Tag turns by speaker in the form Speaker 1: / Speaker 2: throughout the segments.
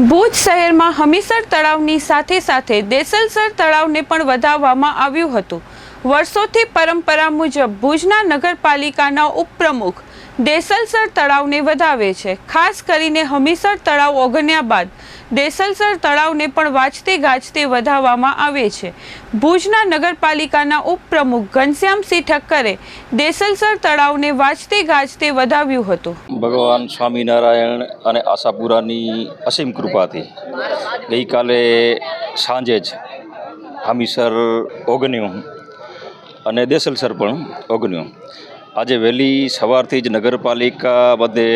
Speaker 1: ભુજ શહેરમાં હમીસર તળાવની સાથે સાથે દેસલસર તળાવને પણ વધાવવામાં આવ્યું હતું. વર્ષોથી પરંપરા મુજબ ભુજના નગરપાલિકાના ઉપપ્રમુખ દેસલસર તળાવને વધાવે છે. ખાસ કરીને હમીસર તળાવ ઓગન્યા બાદ દેસલસર તળાવને પણ વાંચતે ગાજતે વધાવવામાં આવે છે. ભુજના નગરપાલિકાના ઉપપ્રમુખ ઘનશ્યામસિંહ ઠક્કરે દેસલસર તળાવને વાંચતે ગાજતે વધાવ્યું હતું.
Speaker 2: ભગવાન સ્વામિનારાયણ અને આશાપુરાની અસીમ કૃપાથી ગઈકાલે સાંજે જ હમીસર ઓગન્યું અને દેસલસર પણ ઓગન્યું આજે વહેલી સવારથી જ નગરપાલિકા બધે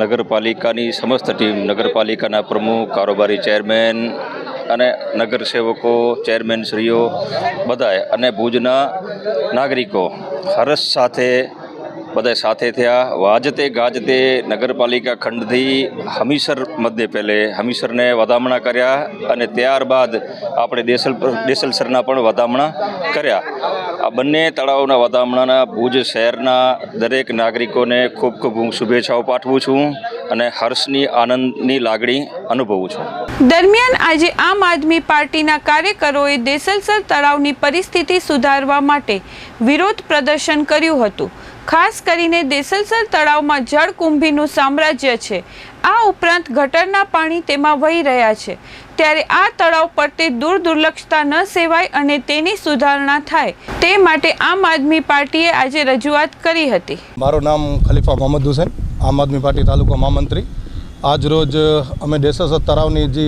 Speaker 2: નગરપાલિકાની સમસ્ત ટીમ, નગરપાલિકાના પ્રમુખ, કારોબારી ચેરમેન અને નગરસેવકો, ચેરમેનશ્રીઓ બધાએ અને ભુજના નાગરિકો હરસ સાથે બધા સાથે થયા. વાજતે ગાજતે નગરપાલિકા ખંડથી હમીસર મધ્ય પહેલે હમીસરને વધામણા કર્યા અને ત્યારબાદ આપણે દેસલ દેસલસરના પણ વધામણા કર્યા. આ બંને તળાવના વધામણાના ભુજ શહેરના દરેક નાગરિકોને ખૂબ ખૂબ હું શુભેચ્છાઓ પાઠવું છું અને હર્ષની આનંદની લાગણી અનુભવું છું.
Speaker 1: દરમિયાન આજે આમ આદમી પાર્ટીના કાર્યકરોએ દેસલસર તળાવની પરિસ્થિતિ સુધારવા માટે વિરોધ પ્રદર્શન કર્યું હતું. ખાસ કરીને દેસલસર તળાવમાં જળકુંભીનું સામ્રાજ્ય છે. આ ઉપરાંત ગટરના પાણી તેમાં વહી રહ્યા છે. ત્યારે આ તળાવ પ્રત્યે દૂર દુર્લક્ષતા ન સેવાય અને તેની સુધારણા થાય. તે માટે આમ આદમી પાર્ટીએ આજે રજૂઆત કરી હતી.
Speaker 3: મારું નામ ખલીફા મોહમ્મદ હુસેન, આમ આદમી પાર્ટી તાલુકા મહામંત્રી. આજરોજ અમે દેસલસર તળાવની જે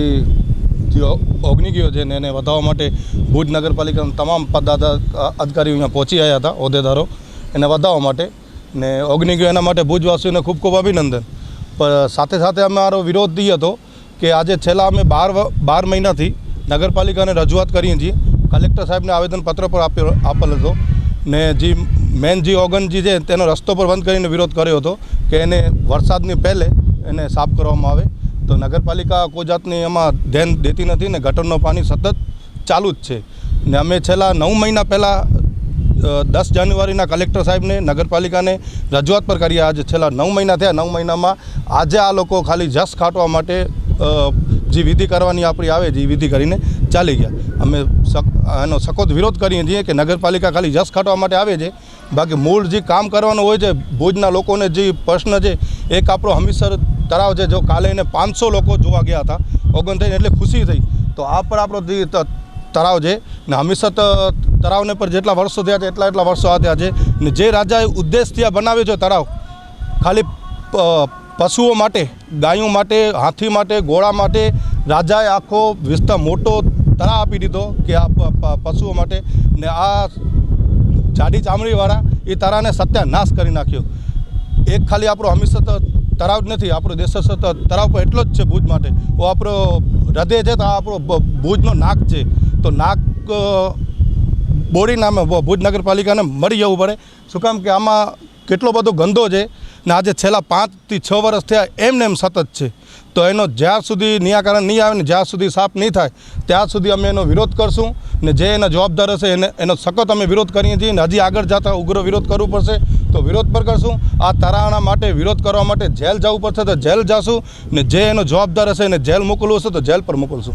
Speaker 3: ઓગની ગયો છે એને વધારવા માટે ભુજ નગરપાલિકાના તમામ પદાધા અધિકારીઓ અહીંયા પહોંચી આવ્યા હતા, હોદ્દેદારો. એને વધારવા માટે ને ઓગની એના માટે ભુજવાસીઓને ખૂબ ખૂબ અભિનંદન. પણ સાથે સાથે અમારો વિરોધ એ હતો કે આજે છેલ્લા અમે બાર બાર મહિનાથી નગરપાલિકાને રજૂઆત કરીએ છીએ. કલેક્ટર સાહેબને આવેદનપત્ર પર આપ્યો આપેલ હતો ને જે મેન જે ઓગનજી છે તેનો રસ્તો પર બંધ કરીને વિરોધ કર્યો હતો કે એને વરસાદની પહેલે એને સાફ કરવામાં આવે. તો નગરપાલિકા કોઈ જાતની એમાં ધ્યાન દેતી નથી ને ગટરનું પાણી સતત ચાલુ જ છે. ને અમે છેલ્લા નવ મહિના પહેલાં દસ જાન્યુઆરીના કલેક્ટર સાહેબને, નગરપાલિકાને રજૂઆત પર કરી. આજે છેલ્લા નવ મહિના થયા. નવ મહિનામાં આજે આ લોકો ખાલી જસ ખાટવા માટે જે વિધિ કરવાની આપણી આવે જે વિધિ કરીને ચાલી ગયા. અમે એનો સખત વિરોધ કરીએ છીએ કે નગરપાલિકા ખાલી જસ ખાટવા માટે આવે છે. બાકી મૂળ જે કામ કરવાનું હોય છે, ભુજના લોકોને જે પ્રશ્ન છે, એક આપણો હમીસર તળાવ છે, જો કાલે એને પાંચસો લોકો જોવા ગયા હતા, ઓગણ થઈને એટલે ખુશી થઈ. તો આ પર આપણો જે તળાવ છે ને હંમેશા તો તળાવને પર જેટલા વર્ષો થયા છે, એટલા એટલા વર્ષો થયા છે. ને જે રાજાએ ઉદ્દેશથી આ બનાવ્યો છે તળાવ ખાલી પશુઓ માટે, ગાયો માટે, હાથી માટે, ઘોડા માટે રાજાએ આખો વિસ્તાર મોટો તળાવ આપી દીધો કે આ પશુઓ માટે. ને આ જાડી ચામડીવાળા એ તળાવને સત્યાનાશ કરી નાખ્યો. એક ખાલી આપણો હંમેશા તો તળાવ જ નથી, આપણો દેશ તળાવ પર એટલો જ છે ભુજ માટે. આપણો હૃદય છે તો આપણો ભુજનો નાક છે. તો નાક બોરી નામે ભુજ નગરપાલિકાને મળી જવું પડે. શું કામ કે આમાં કેટલો બધો ગંદો છે ને આજે છેલ્લા પાંચથી છ વર્ષ થયા એમને એમ સતત છે. તો એનો જ્યાં સુધી નિરાકરણ નહીં આવે ને જ્યાં સુધી સાફ નહીં થાય, ત્યાં સુધી અમે એનો વિરોધ કરશું ને જે એના જવાબદાર હશે એને, એનો સખત અમે વિરોધ કરીએ છીએ ને હજી આગળ જતા ઉગ્ર વિરોધ કરવું પડશે, તો વિરોધ પર કરશું. આ તરાણા માટે વિરોધ કરવા માટે જેલ જવું પડશે તો જેલ જશું ને જે એનો જવાબદાર હશે એને જેલ મોકલવું હશે તો જેલ પર મોકલશું.